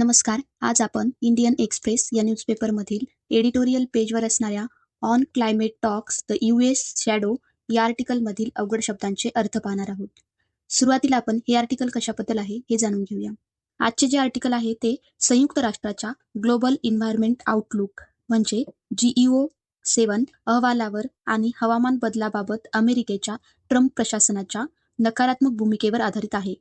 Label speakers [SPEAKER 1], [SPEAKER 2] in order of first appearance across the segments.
[SPEAKER 1] नमस्कार आज आपण इंडियन एक्सप्रेस या न्यूजपेपरमधील एडिटोरियल पेजवर असणाऱ्या on climate talks the U S shadow या आर्टिकलमधील अवघड शब्दांचे अर्थ पाहणार आहोत. सुरुवातीला आपण हे आर्टिकल कशाबद्दल आहे हे जाणून घेऊया. आजचे जे आर्टिकल आहे ते संयुक्त राष्ट्राच्या ग्लोबल इन्व्हायरमेंट आउटलुक म्हणजे जीईओ सेवन अहवालावर आणि हवामान बदलाबाबत अमेरिकेच्या ट्रम्प प्रशासनाच्या नकारात्मक भूमिकेवर आधारित आहे.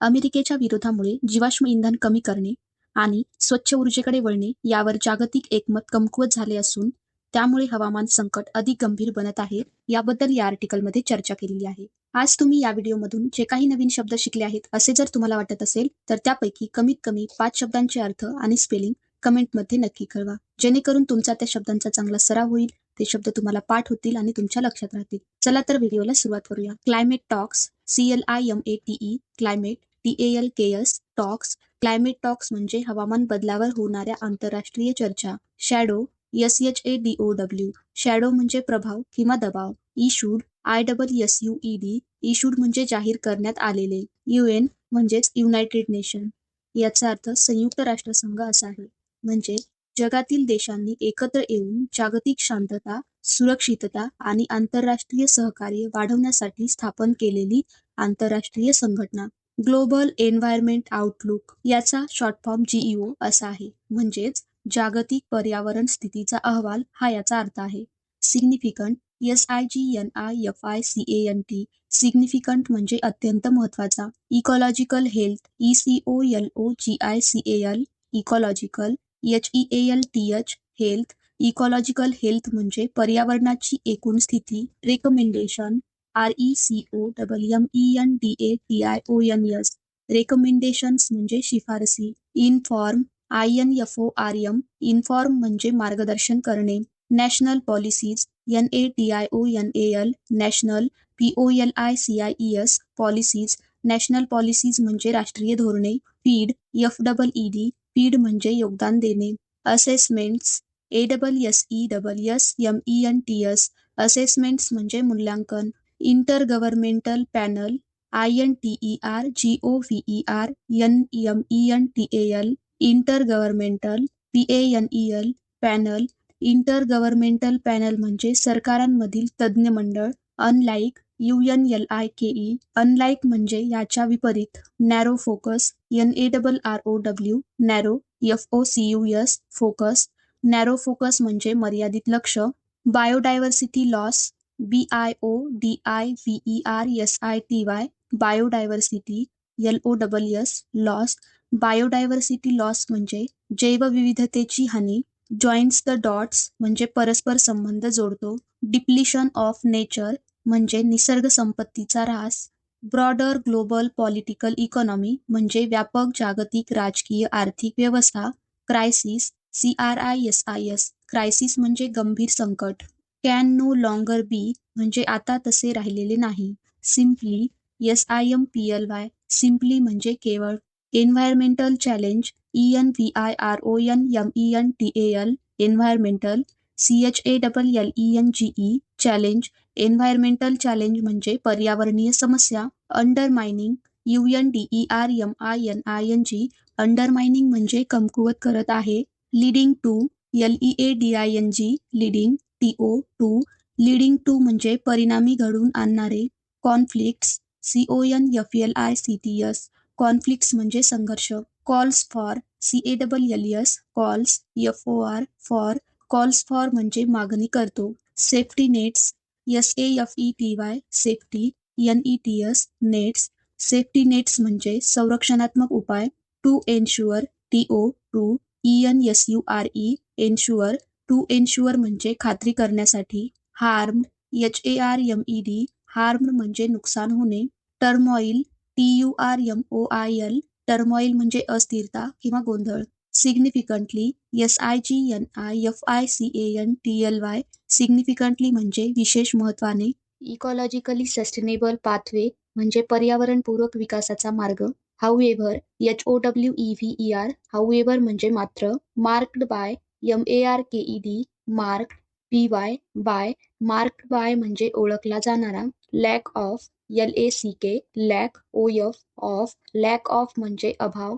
[SPEAKER 1] अमेरिकेच्या विरोधामुळे जीवाश्म इंधन कमी करणे आणि स्वच्छ ऊर्जेकडे वळणे यावर जागतिक एकमत कमकुवत झाले असून त्यामुळे हवामान संकट अधिक गंभीर बनत आहे याबद्दल या आर्टिकलमध्ये चर्चा केलेली आहे. आज तुम्ही या व्हिडिओमधून जे काही नवीन शब्द शिकले आहेत असे जर तुम्हाला वाटत असेल तर त्यापैकी कमीत कमी पाच शब्दांचे अर्थ आणि स्पेलिंग कमेंटमध्ये नक्की कळवा. जेणेकरून तुमचा त्या शब्दांचा चांगला सराव होईल ते शब्द तुम्हाला पाठ होतील आणि तुमच्या लक्षात राहतील. चला तर व्हिडिओला सुरुवात करूया. Climate talks C L I M A T climate T A L K S talks climate talks म्हणजे हवामान बदलावर होणाऱ्या आंतरराष्ट्रीय चर्चा. Shadow S H A D O W shadow म्हणजे प्रभाव किंवा दबाव. Issued I double S U E D issued म्हणजे जाहीर करण्यात आलेले. युएन म्हणजेच युनायटेड नेशन. याचा अर्थ संयुक्त राष्ट्रसंघ असा आहे. म्हणजे जगातील देशांनी एकत्र येऊन जागतिक शांतता सुरक्षितता आणि आंतरराष्ट्रीय सहकार्य वाढवण्यासाठी स्थापन केलेली आंतरराष्ट्रीय संघटना. ग्लोबल एन्व्हायरमेंट आउटलुक याचा शॉर्ट फॉर्म जीईओ असा आहे. म्हणजेच जागतिक पर्यावरण स्थितीचा अहवाल हा याचा अर्थ आहे. Significant S I G N I F I C A N T significant म्हणजे अत्यंत महत्त्वाचा ecological health E C O L O G I C A L ecological H E A L T H health ecological health म्हणजे पर्यावरणाची एकूण स्थिती. Recommendation R E C O double M E N D A T I O N S recommendations म्हणजे शिफारसी. Inform I N F O R M inform म्हणजे मार्गदर्शन करणे. National policies N A T I O N A L national P O L I C I E S policies national policies म्हणजे राष्ट्रीय धोरणे. Feed F double E D feed म्हणजे योगदान देणे. Assessments A double S E double S M E N T S assessments म्हणजे मूल्यांकन. Inter governmental panel I N T E R G O V E R N M E N T A L inter governmental P A N E L panel inter governmental panel म्हणजे सरकारांमधील तज्ज्ञ मंडळ unlike U N L I K E unlike म्हणजे याच्या विपरीत narrow focus N A double R O W narrow F O C U S focus narrow focus म्हणजे मर्यादित लक्ष biodiversity loss B I O D I V E R S I T Y biodiversity L O double S loss biodiversity loss म्हणजे जैवविविधतेची हानी. Joints the dots म्हणजे परस्पर संबंध जोडतो. डिप्लिशन ऑफ नेचर म्हणजे निसर्ग संपत्तीचा ऱ्हास. ब्रॉडर ग्लोबल पॉलिटिकल इकॉनॉमी म्हणजे व्यापक जागतिक राजकीय आर्थिक व्यवस्था. Crisis C R I S I S crisis म्हणजे गंभीर संकट. कॅन नो लॉंगर बी म्हणजे आता तसे राहिलेले नाही. Simply S I M P L Y simply म्हणजे केवळ. Environmental challenge E N V I R O N M E N T A L environmental C H A double L E N G E challenge environmental challenge म्हणजे पर्यावरणीय समस्या undermining U N D E R M I N I N G undermining म्हणजे कमकुवत करत आहे. Leading to L E A D I N G leading O to leading to म्हणजे परिणामी घडवून आणणारे conflicts C O N F L I C T S conflicts म्हणजे संघर्ष calls for C A double L S calls F O R for calls for म्हणजे मागणी करतो safety nets S A F E T Y safety N E T S nets safety nets म्हणजे संरक्षणात्मक उपाय to ensure T O to E N S U R E ensure to ensure म्हणजे खात्री करण्यासाठी harmed H A R M E D harmed म्हणजे नुकसान होणे turmoil T U R M O I L turmoil म्हणजे अस्थिरता किंवा गोंधळ significantly S I G N I F I C A N T L Y significantly म्हणजे विशेष महत्वाने इकॉलॉजिकली sustainable pathway म्हणजे पर्यावरणपूरक विकासाचा मार्ग however H O W E V E R however म्हणजे मात्र marked by M A R K E D mark P Y by mark by म्हणजे ओळखला जाणारा lack of L A C K lack O F of lack of म्हणजे अभाव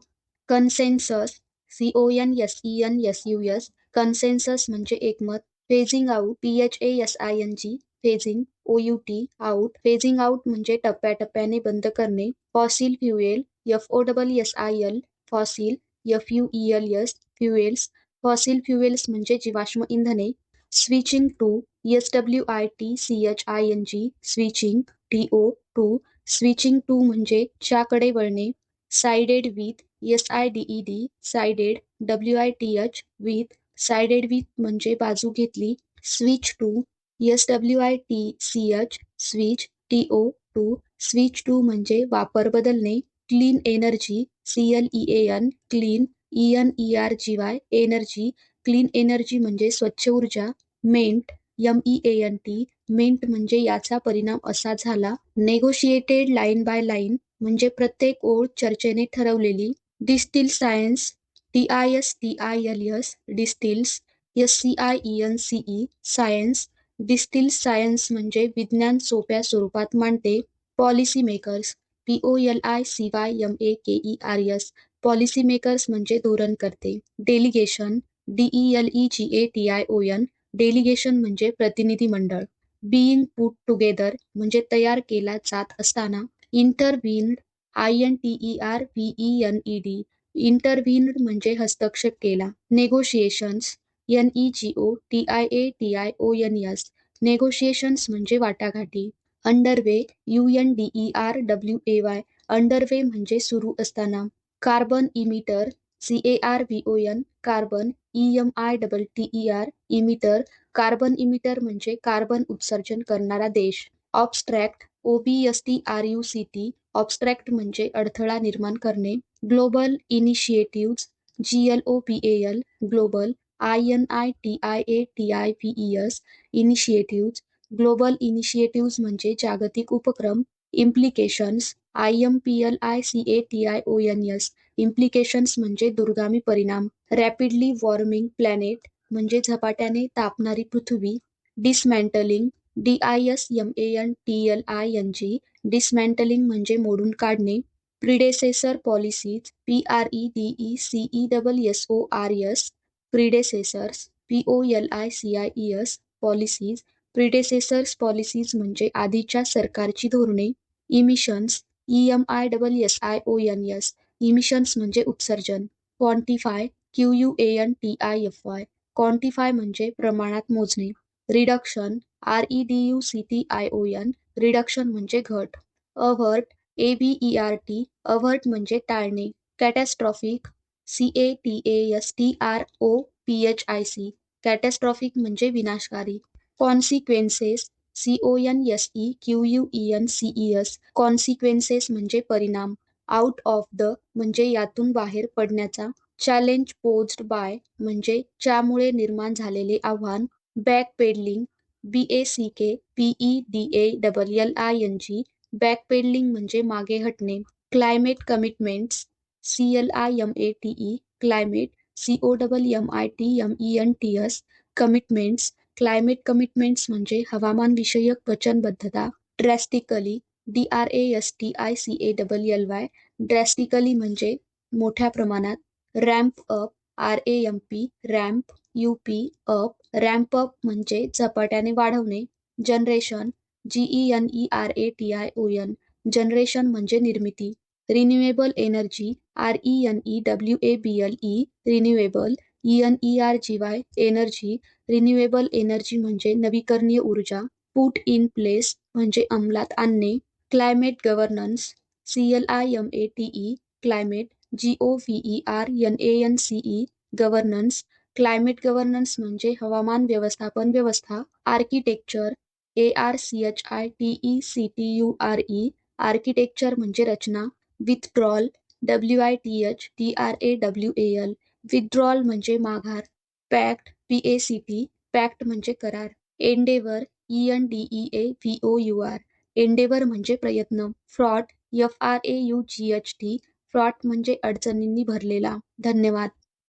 [SPEAKER 1] consensus C O N S E N S U S consensus म्हणजे एकमत phasing out P H A S I N G phasing O U T out phasing out म्हणजे टप्प्याटप्प्याने बंद करणे fossil fuel F O double S I L fossil F U E L S fuels fossil fuels म्हणजे जीवाश्म इंधने switching to S W I T C H I N G switching T O to switching to म्हणजे च्याकडे वळणे sided with S I D E D sided W I T H with sided with म्हणजे बाजू घेतली switch to S W I T C H switch T O to switch to म्हणजे वापर बदलणे clean energy C L E N clean E N E R G Y energy clean energy म्हणजे स्वच्छ ऊर्जा meant M E A N T meant म्हणजे याचा परिणाम असा झाला नेगोशिएटेड लाईन बाय लाईन म्हणजे प्रत्येक ओळ चर्चेने ठरवलेली distil science T I S T I L S distils S C I E N C E science distil science म्हणजे विज्ञान सोप्या स्वरूपात मांडते policy makers P O L I C Y M A K E R S policy makers म्हणजे धोरण करते delegation D E L E G A T I O N delegation म्हणजे प्रतिनिधी मंडळ बीइंग पुट टुगेदर म्हणजे तयार केला जात असताना. Intervened I N T E R V E N E D intervened म्हणजे हस्तक्षेप केला. Negotiations N E G O T I A T I O N S negotiations म्हणजे वाटाघाटी. Underway U N D E R W A Y underway म्हणजे सुरू असताना. Carbon emitter C A R V O N carbon E M I double T E R emitter carbon emitter म्हणजे carbon उत्सर्जन करणारा देश. Obstruct O B S T R U C T obstruct म्हणजे अडथळा निर्माण करणे. Global initiatives G L O P A L global I N I T I A T I P E S initiatives global initiatives म्हणजे जागतिक उपक्रम. Implications I M P L I C A T I O N S implications म्हणजे दुर्गामी परिणाम. Rapidly warming planet म्हणजे झपाट्याने तापणारी पृथ्वी. Dismantling D I S M A N T L I N G dismantling म्हणजे मोडून काढणे. Predecessor policies P R E D E C E double S O R S predecessors P O L I C I E S policies predecessors policies म्हणजे आधीच्या सरकारची धोरणे. Emissions E M I double S I O N S emissions म्हणजे उत्सर्जन quantify Q U A N T I F Y quantify म्हणजे प्रमाणात मोजणे. Reduction R E D U C T I O N reduction म्हणजे घट. Avert A B E R T avert म्हणजे टाळणे. Catastrophic C A T A S T R O P H I C catastrophic म्हणजे विनाशकारी. Consequences C O N S E Q U E N C E S consequences म्हणजे परिणाम. Out of the म्हणजे यातून बाहेर पडण्याचा. Challenge posed bye म्हणजे ज्यामुळे निर्माण झालेले आव्हान. Back pedalling B A C K P E D A double L I N G back pedalling म्हणजे मागे हटणे. Climate commitments C L I M A T E climate C O double M I T M E N T S commitments climate commitments म्हणजे हवामानविषयक वचनबद्धता drastically D R A S T I C A double L Y drastically म्हणजे मोठ्या प्रमाणात ramp up R A M P ramp U P up ramp up म्हणजे झपाट्याने वाढवणे generation G E N E R A T I O N generation म्हणजे निर्मिती renewable energy R E N E W A B L E renewable E N E R G Y energy renewable energy म्हणजे नवीकरणीय ऊर्जा put in place म्हणजे अंमलात आणणे climate governance C L I M A T E climate G O V E R N A N C E governance climate governance म्हणजे हवामान व्यवस्थापन व्यवस्था architecture A R C H I T E C T U R E architecture म्हणजे रचना withdrawal W I T H D R A W A L withdrawal म्हणजे माघार pact P A C P pact म्हणजे करार. Endeavour E N D E A V O U R endeavour म्हणजे प्रयत्न. Fraught F R A U G H T fraught म्हणजे अडचणींनी भरलेला. धन्यवाद.